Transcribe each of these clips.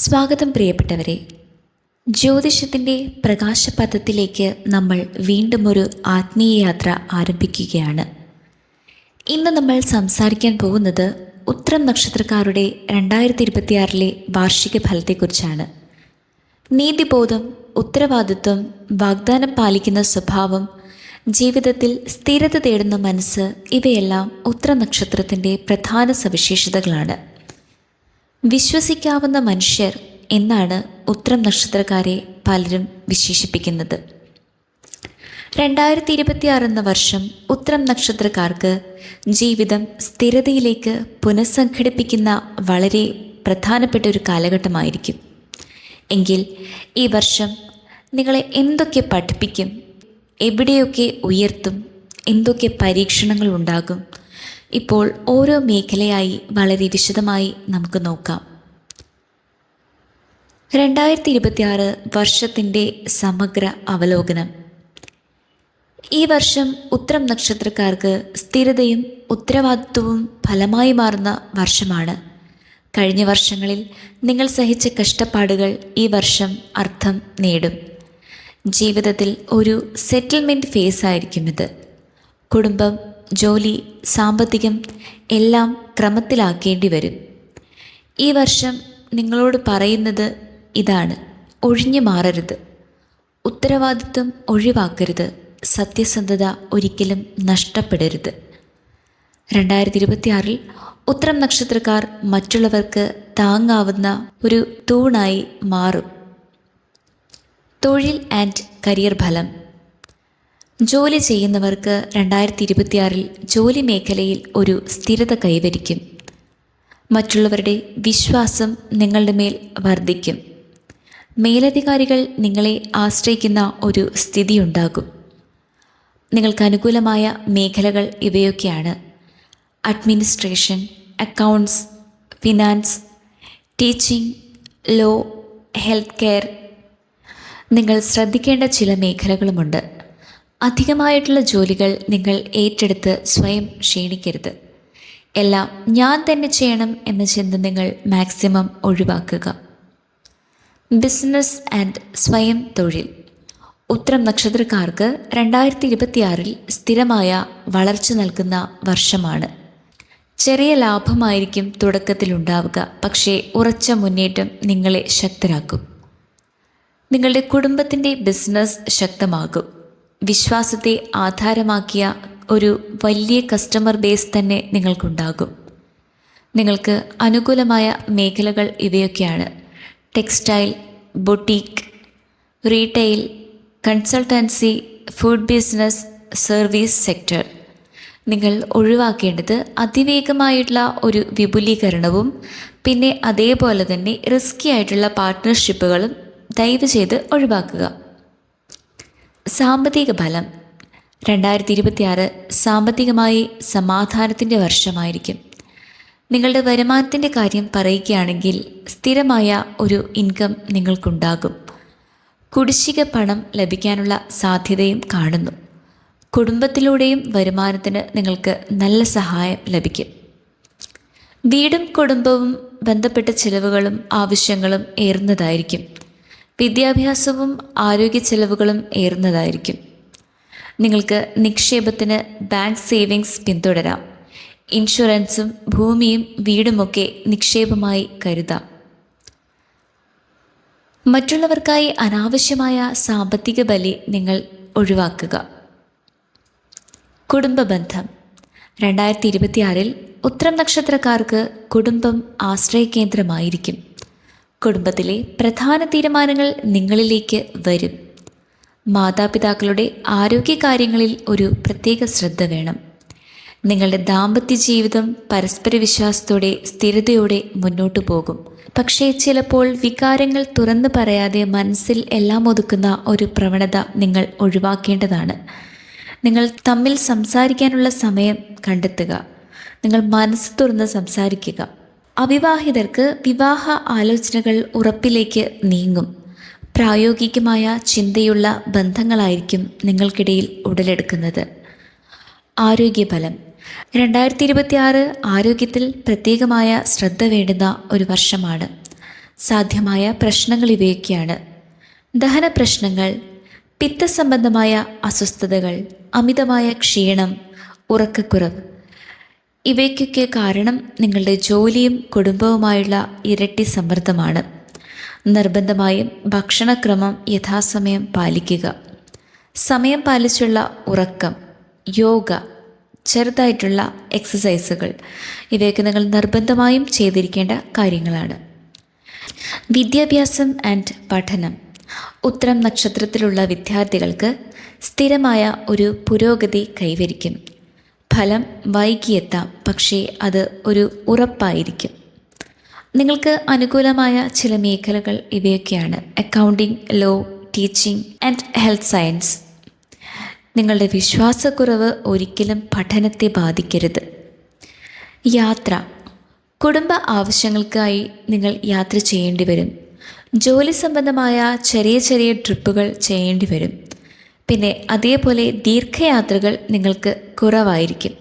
സ്വാഗതം പ്രിയപ്പെട്ടവരെ. ജ്യോതിഷത്തിന്റെ പ്രകാശപഥത്തിലേക്ക് നമ്മൾ വീണ്ടും ഒരു ആത്മീയ യാത്ര ആരംഭിക്കുകയാണ്. ഇന്ന് നമ്മൾ സംസാരിക്കാൻ പോകുന്നത് ഉത്തരം നക്ഷത്രക്കാരുടെ രണ്ടായിരത്തി ഇരുപത്തിയാറിലെ വാർഷിക ഫലത്തെക്കുറിച്ചാണ്. നീതിബോധം ഉത്തരവാദിത്വം വാഗ്ദാനം പാലിക്കുന്ന സ്വഭാവം ജീവിതത്തിൽ സ്ഥിരത തേടുന്ന മനസ്സ് ഇവയെല്ലാം ഉത്തര നക്ഷത്രത്തിന്റെ പ്രധാന സവിശേഷതകളാണ്. വിശ്വസിക്കാവുന്ന മനുഷ്യർ എന്നാണ് ഉത്തരം നക്ഷത്രക്കാരെ പലരും വിശേഷിപ്പിക്കുന്നത്. രണ്ടായിരത്തി ഇരുപത്തിയാറ് എന്ന വർഷം ഉത്തരം നക്ഷത്രക്കാർക്ക് ജീവിതം സ്ഥിരതയിലേക്ക് പുനഃസംഘടിപ്പിക്കുന്ന വളരെ പ്രധാനപ്പെട്ട ഒരു കാലഘട്ടമായിരിക്കും. എങ്കിൽ ഈ വർഷം നിങ്ങളെ എന്തൊക്കെ പഠിപ്പിക്കും എവിടെയൊക്കെ ഉയർത്തും എന്തൊക്കെ പരീക്ഷണങ്ങൾ ഉണ്ടാകും ഇപ്പോൾ ഓരോ മേഖലയായി വളരെ വിശദമായി നമുക്ക് നോക്കാം. രണ്ടായിരത്തി ഇരുപത്തിയാറ് വർഷത്തിന്റെ സമഗ്ര അവലോകനം. ഈ വർഷം ഉത്തരം നക്ഷത്രക്കാർക്ക് സ്ഥിരതയും ഉത്തരവാദിത്വവും ഫലമായി മാറുന്ന വർഷമാണ്. കഴിഞ്ഞ വർഷങ്ങളിൽ നിങ്ങൾ സഹിച്ച കഷ്ടപ്പാടുകൾ ഈ വർഷം അർത്ഥം നേടും. ജീവിതത്തിൽ ഒരു സെറ്റിൽമെന്റ് ഫേസ് ആയിരിക്കും ഇത്. കുടുംബം ജോലി സാമ്പത്തികം എല്ലാം ക്രമത്തിലാക്കേണ്ടി വരും. ഈ വർഷം നിങ്ങളോട് പറയുന്നത് ഇതാണ്. ഒഴിഞ്ഞു മാറരുത്. ഉത്തരവാദിത്വം ഒഴിവാക്കരുത്. സത്യസന്ധത ഒരിക്കലും നഷ്ടപ്പെടരുത്. രണ്ടായിരത്തി ഇരുപത്തിയാറിൽ ഉത്തരം നക്ഷത്രക്കാർ മറ്റുള്ളവർക്ക് താങ്ങാവുന്ന ഒരു തൂണായി മാറും. തൊഴിൽ ആൻഡ് കരിയർ ഫലം. ജോലി ചെയ്യുന്നവർക്ക് രണ്ടായിരത്തി ഇരുപത്തിയാറിൽ ജോലി മേഖലയിൽ ഒരു സ്ഥിരത കൈവരിക്കും. മറ്റുള്ളവരുടെ വിശ്വാസം നിങ്ങളുടെ മേൽ വർദ്ധിക്കും. മേലധികാരികൾ നിങ്ങളെ ആശ്രയിക്കുന്ന ഒരു സ്ഥിതി ഉണ്ടാകും. നിങ്ങൾക്ക് അനുകൂലമായ മേഖലകൾ ഇവയൊക്കെയാണ്. Administration accounts finance teaching law health care നിങ്ങൾ ശ്രദ്ധിക്കേണ്ട ചില മേഖലകളുമുണ്ട്. അധികമായിട്ടുള്ള ജോലികൾ നിങ്ങൾ ഏറ്റെടുത്ത് സ്വയം ക്ഷീണിക്കരുത്. എല്ലാം ഞാൻ തന്നെ ചെയ്യണം എന്ന ചിന്ത നിങ്ങൾ മാക്സിമം ഒഴിവാക്കുക. ബിസിനസ് ആൻഡ് സ്വയം തൊഴിൽ. ഉത്തരം നക്ഷത്രക്കാർക്ക് രണ്ടായിരത്തി ഇരുപത്തിയാറിൽ സ്ഥിരമായ വളർച്ച നൽകുന്ന വർഷമാണ്. ചെറിയ ലാഭമായിരിക്കും തുടക്കത്തിലുണ്ടാവുക പക്ഷേ ഉറച്ച മുന്നേറ്റം നിങ്ങളെ ശക്തരാക്കും. നിങ്ങളുടെ കുടുംബത്തിന്റെ ബിസിനസ് ശക്തമാകും. വിശ്വാസത്തെ ആധാരമാക്കിയ ഒരു വലിയ കസ്റ്റമർ ബേസ് തന്നെ നിങ്ങൾക്കുണ്ടാകും. നിങ്ങൾക്ക് അനുകൂലമായ മേഖലകൾ ഇവയൊക്കെയാണ്. Textile boutique retail consultancy food business service sector നിങ്ങൾ ഒഴിവാക്കേണ്ടത് അതിവേഗമായിട്ടുള്ള ഒരു വിപുലീകരണവും പിന്നെ അതേപോലെ തന്നെ റിസ്കി ആയിട്ടുള്ള പാർട്ട്ണർഷിപ്പുകളും ദയവ് ചെയ്ത് ഒഴിവാക്കുക. സാമ്പത്തിക ഫലം രണ്ടായിരത്തി ഇരുപത്തിയാറ് സാമ്പത്തികമായി സമാധാനത്തിന്റെ വർഷമായിരിക്കും. നിങ്ങളുടെ വരുമാനത്തിന്റെ കാര്യം പറയുകയാണെങ്കിൽ സ്ഥിരമായ ഒരു ഇൻകം നിങ്ങൾക്കുണ്ടാകും. കുടിശ്ശിക പണം ലഭിക്കാനുള്ള സാധ്യതയും കാണുന്നു. കുടുംബത്തിലൂടെയും വരുമാനത്തിന് നിങ്ങൾക്ക് നല്ല സഹായം ലഭിക്കും. വീടും കുടുംബവും ബന്ധപ്പെട്ട ചിലവുകളും ആവശ്യങ്ങളും ഏറുന്നതായിരിക്കും. വിദ്യാഭ്യാസവും ആരോഗ്യ ചെലവുകളും ഏറുന്നതായിരിക്കും. നിങ്ങൾക്ക് നിക്ഷേപത്തിന് ബാങ്ക് സേവിങ്സ് പിന്തുടരാം. ഇൻഷുറൻസും ഭൂമിയും വീടുമൊക്കെ നിക്ഷേപമായി കരുതാം. മറ്റുള്ളവർക്കായി അനാവശ്യമായ സാമ്പത്തിക ബലി നിങ്ങൾ ഒഴിവാക്കുക. കുടുംബ ബന്ധം. രണ്ടായിരത്തി ഇരുപത്തിയാറിൽ ഉത്തരം നക്ഷത്രക്കാർക്ക് കുടുംബം ആശ്രയകേന്ദ്രമായിരിക്കും. കുടുംബത്തിലെ പ്രധാന തീരുമാനങ്ങൾ നിങ്ങളിലേക്ക് വരും. മാതാപിതാക്കളുടെ ആരോഗ്യകാര്യങ്ങളിൽ ഒരു പ്രത്യേക ശ്രദ്ധ വേണം. നിങ്ങളുടെ ദാമ്പത്യ ജീവിതം പരസ്പര വിശ്വാസത്തോടെ സ്ഥിരതയോടെ മുന്നോട്ടു പോകും. പക്ഷേ ചിലപ്പോൾ വികാരങ്ങൾ തുറന്നു പറയാതെ മനസ്സിൽ എല്ലാം ഒതുക്കുന്ന ഒരു പ്രവണത നിങ്ങൾ ഒഴിവാക്കേണ്ടതാണ്. നിങ്ങൾ തമ്മിൽ സംസാരിക്കാനുള്ള സമയം കണ്ടെത്തുക. നിങ്ങൾ മനസ്സ് തുറന്ന് സംസാരിക്കുക. അവിവാഹിതർക്ക് വിവാഹ ആലോചനകൾ ഉറപ്പിലേക്ക് നീങ്ങും. പ്രായോഗികമായ ചിന്തയുള്ള ബന്ധങ്ങളായിരിക്കും നിങ്ങൾക്കിടയിൽ ഉടലെടുക്കുന്നത്. ആരോഗ്യഫലം രണ്ടായിരത്തി ഇരുപത്തി ആറ് ആരോഗ്യത്തിൽ പ്രത്യേകമായ ശ്രദ്ധ വേണ്ടുന്ന ഒരു വർഷമാണ്. സാധ്യമായ പ്രശ്നങ്ങൾ ഇവയൊക്കെയാണ്. ദഹന പ്രശ്നങ്ങൾ പിത്തസംബന്ധമായ അസ്വസ്ഥതകൾ അമിതമായ ക്ഷീണം ഉറക്കക്കുറവ്. ഇവയ്ക്കൊക്കെ കാരണം നിങ്ങളുടെ ജോലിയും കുടുംബവുമായുള്ള ഇരട്ടി സമ്മർദ്ദമാണ്. നിർബന്ധമായും ഭക്ഷണക്രമം യഥാസമയം പാലിക്കുക. സമയം പാലിച്ചുള്ള ഉറക്കം യോഗ ചെറുതായിട്ടുള്ള എക്സസൈസുകൾ ഇവയൊക്കെ നിങ്ങൾ നിർബന്ധമായും ചെയ്തിരിക്കേണ്ട കാര്യങ്ങളാണ്. വിദ്യാഭ്യാസം ആൻഡ് പഠനം. ഉത്തരം നക്ഷത്രത്തിലുള്ള വിദ്യാർത്ഥികൾക്ക് സ്ഥിരമായ ഒരു പുരോഗതി കൈവരിക്കും. ഫലം വൈകിയെത്താം. പക്ഷേ അത് ഒരു ഉറപ്പായിരിക്കും. നിങ്ങൾക്ക് അനുകൂലമായ ചില മേഖലകൾ ഇവയൊക്കെയാണ്. Accounting law teaching and health science നിങ്ങളുടെ വിശ്വാസക്കുറവ് ഒരിക്കലും പഠനത്തെ ബാധിക്കരുത്. യാത്ര. കുടുംബ ആവശ്യങ്ങൾക്കായി നിങ്ങൾ യാത്ര ചെയ്യേണ്ടി വരും ജോലി സംബന്ധമായ ചെറിയ ചെറിയ ട്രിപ്പുകൾ ചെയ്യേണ്ടി വരും പിന്നെ അതേപോലെ ദീർഘയാത്രകൾ നിങ്ങൾക്ക് കുറവായിരിക്കും.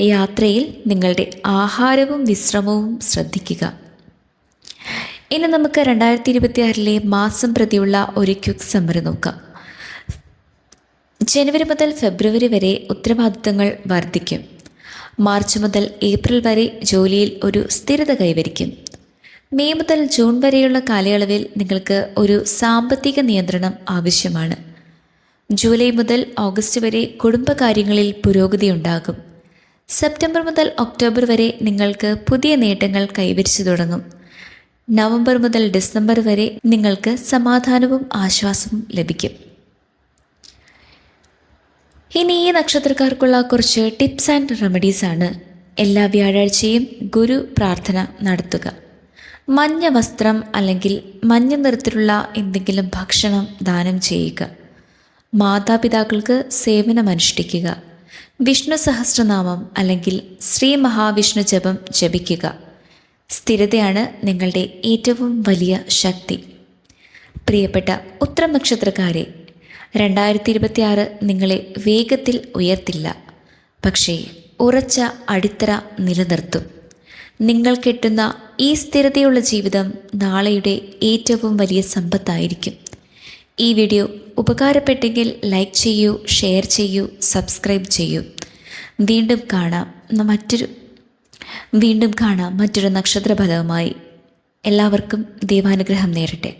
യാത്രയിൽ നിങ്ങളുടെ ആഹാരവും വിശ്രമവും ശ്രദ്ധിക്കുക. ഇനി നമുക്ക് രണ്ടായിരത്തി ഇരുപത്തി ആറിലെ മാസം പ്രതിയുള്ള ഒരു ക്വിക്ക് സമ്മറി നോക്കാം. ജനുവരി മുതൽ ഫെബ്രുവരി വരെ ഉത്തരവാദിത്തങ്ങൾ വർദ്ധിക്കും. മാർച്ച് മുതൽ ഏപ്രിൽ വരെ ജോലിയിൽ ഒരു സ്ഥിരത കൈവരിക്കും. മെയ് മുതൽ ജൂൺ വരെയുള്ള കാലയളവിൽ നിങ്ങൾക്ക് ഒരു സാമ്പത്തിക നിയന്ത്രണം ആവശ്യമാണ്. ജൂലൈ മുതൽ ഓഗസ്റ്റ് വരെ കുടുംബകാര്യങ്ങളിൽ പുരോഗതി ഉണ്ടാകും. സെപ്റ്റംബർ മുതൽ ഒക്ടോബർ വരെ നിങ്ങൾക്ക് പുതിയ നേട്ടങ്ങൾ കൈവരിച്ചു തുടങ്ങും. നവംബർ മുതൽ ഡിസംബർ വരെ നിങ്ങൾക്ക് സമാധാനവും ആശ്വാസവും ലഭിക്കും. ഇനി ഈ നക്ഷത്രക്കാർക്കുള്ള കുറച്ച് ടിപ്സ് ആൻഡ് റെമഡീസ് ആണ്. എല്ലാ വ്യാഴാഴ്ചയും ഗുരു പ്രാർത്ഥന നടത്തുക. മഞ്ഞ വസ്ത്രം അല്ലെങ്കിൽ മഞ്ഞ നിറത്തിലുള്ള എന്തെങ്കിലും ഭക്ഷണം ദാനം ചെയ്യുക. മാതാപിതാക്കൾക്ക് സേവനമനുഷ്ഠിക്കുക. വിഷ്ണു സഹസ്രനാമം അല്ലെങ്കിൽ ശ്രീ മഹാവിഷ്ണു ജപം ജപിക്കുക. സ്ഥിരതയാണ് നിങ്ങളുടെ ഏറ്റവും വലിയ ശക്തി. പ്രിയപ്പെട്ട ഉത്തരം നക്ഷത്രക്കാരെ രണ്ടായിരത്തി ഇരുപത്തിയാറ് നിങ്ങളെ വേഗത്തിൽ ഉയർത്തില്ല. പക്ഷേ ഉറച്ച അടിത്തറ നിലനിർത്തും. നിങ്ങൾ കെട്ടുന്ന ഈ സ്ഥിരതയുള്ള ജീവിതം നാളെയുടെ ഏറ്റവും വലിയ സമ്പത്തായിരിക്കും. ഈ വീഡിയോ ഉപകാരപ്പെട്ടെങ്കിൽ ലൈക്ക് ചെയ്യൂ ഷെയർ ചെയ്യൂ സബ്സ്ക്രൈബ് ചെയ്യൂ. വീണ്ടും കാണാം മറ്റൊരു വീണ്ടും കാണാം മറ്റൊരു നക്ഷത്രഫലവുമായി. എല്ലാവർക്കും ദൈവാനുഗ്രഹം നേരട്ടെ.